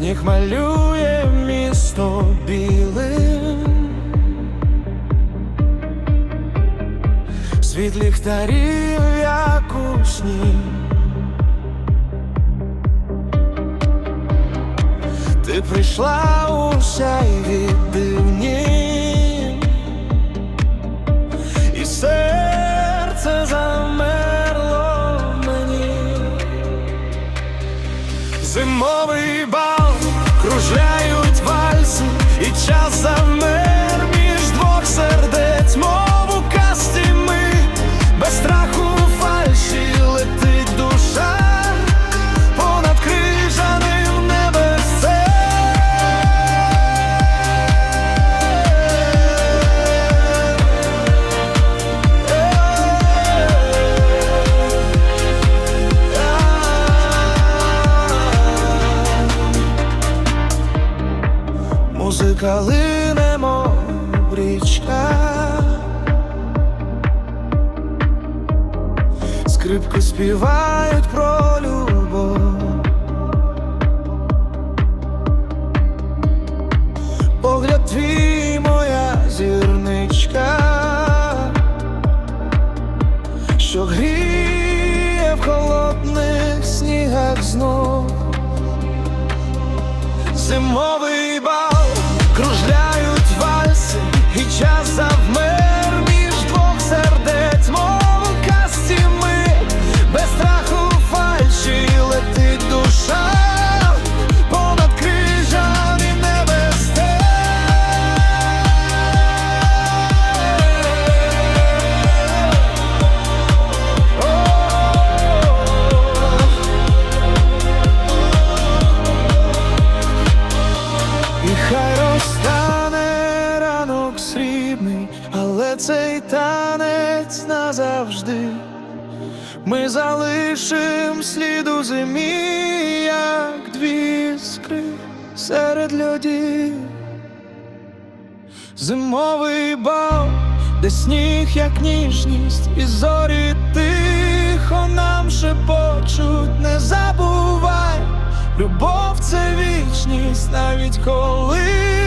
Сніг малює місто білим, світ ліхтарів, як у сні. Ти прийшла у сяйві дивні, Зимовий бал, кружляють вальси, і час замер між двох сердець, Музика лине, мов річка, скрипки співають про любов. Погляд твій, моя зірничка, що гріє в холодних снігах знов. Зимовий хай розтане ранок срібний, але цей танець назавжди. Ми залишим слід у зимі, як дві іскри серед льодів. Зимовий бал, де сніг, як ніжність, і зорі тихо нам шепочуть, не забувай, це навіть коли